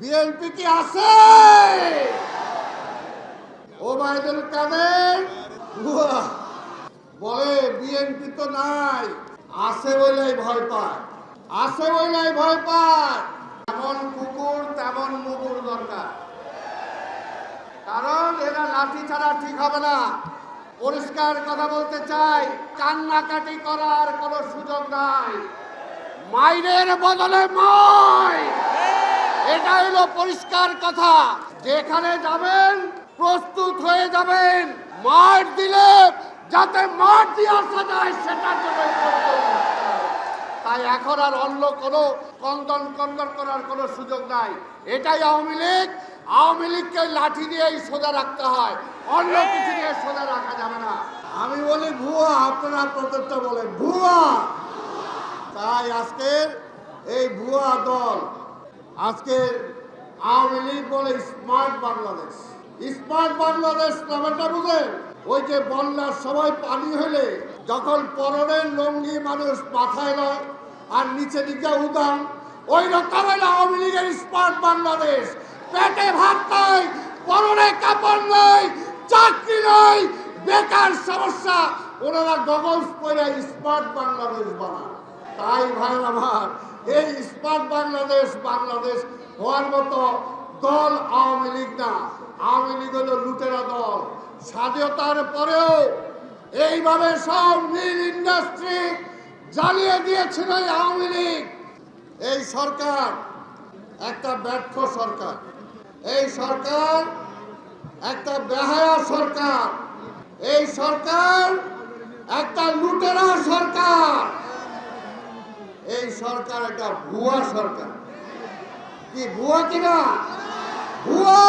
BNP কি আছে? ওবায়দুল কাদের? বলে বিএনপি তো নাই। আছে বলেই ভয় পায়। আছে বলেই ভয় পায়। যেমন কুকুর, তেমন মুকুর দরকার। কারণ এরা লাঠি ছাড়া ঠিক হবে না। পরিষ্কার কথা বলতে চাই, কান্নাকাটি করার কোনো সুযোগ নাই। মাইনের বদলে মাই! এটা হলো পরিষ্কার কথা। যেখানে যাবেন, প্রস্তুত হয়ে যাবেন। মার দিলে যাতে মার দিয়ে আসা যায়, সেটার জন্য। তাই এখন আর অন্য কোনো কন্দন কন্দন করার কোনো সুযোগ নাই। এটাই আওয়ামী লীগ। আওয়ামী লীগকে লাঠি দিয়েই সোজা রাখতে হয়। অন্য কিছু দিয়ে সোজা রাখা যাবে না। আমি বলি, ভুয়া আপনারা প্রত্যেকটা বলেন। ভুয়া তাই আজকের এই ভুয়া দল আজকে আওয়ামী লীগ বলে স্মার্ট বাংলাদেশ। স্মার্ট বাংলাদেশ নামটা বুঝেন? ওই যে বন্যার সময় পানি হলে যখন পরনের লঙ্গি মানুষ মাথায় নয় আর নিচে দিকে উদান, ওই রকম আওয়ামী লীগের স্মার্ট বাংলাদেশ। পেটে ভাত নাই, পরনে কাপড় নাই, চাকরি নাই, বেকার সমস্যা। ওনারা গগলস পরে স্মার্ট বাংলাদেশ বানায় তাই ভাই আমার এই স্মার্ট বাংলাদেশ বাংলাদেশ হওয়ার মতো দল আওয়ামী লীগ না। আওয়ামী লীগ হলো লুটেরা দল। স্বাধীনতার পরেও এইভাবে সব মিল ইন্ডাস্ট্রি জ্বালিয়ে দিয়েছিল আওয়ামী লীগ। এই সরকার একটা ব্যর্থ সরকার। এই সরকার একটা বেহায়া সরকার। এই সরকার একটা লুটেরা সরকার। সরকার, একটা ভুয়া সরকার। কি ভুয়া কিনা? ভুয়া!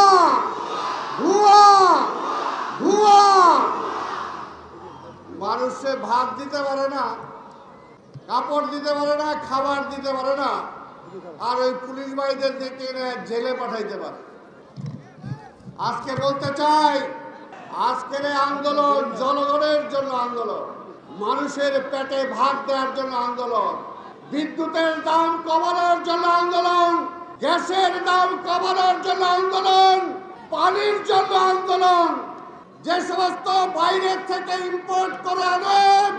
ভুয়া! ভুয়া! মানুষে ভাত দিতে পারে না, কাপড় দিতে পারে না, খাবার দিতে পারে না, আর ওই পুলিশ ভাইদের দেখে জেলে পাঠাইতে পারে। আজকে বলতে চাই, আজকের আন্দোলন জনগণের জন্য আন্দোলন, মানুষের পেটে ভাত দেওয়ার জন্য আন্দোলন। বিদ্যুতের দাম কমানোর জন্য আন্দোলন, গ্যাসের দাম কমানোর জন্য আন্দোলন, পানির জন্য আন্দোলন। যে সমস্ত বাইরের থেকে ইম্পোর্ট করে আনেন,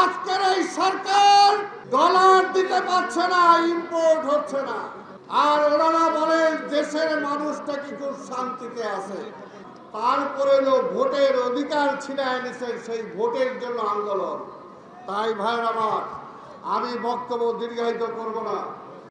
আজকের এই সরকার ডলার দিতে পারছে না ইম্পোর্ট হচ্ছে না। আর ওনারা বলেন, দেশের মানুষটা কি খুব শান্তিতে আছে। তারপরে ভোটের অধিকার ছিনায় এনেছে সেই ভোটের জন্য আন্দোলন। তাই ভাই আমার আমি বক্তব্য দীর্ঘায়িত করব না।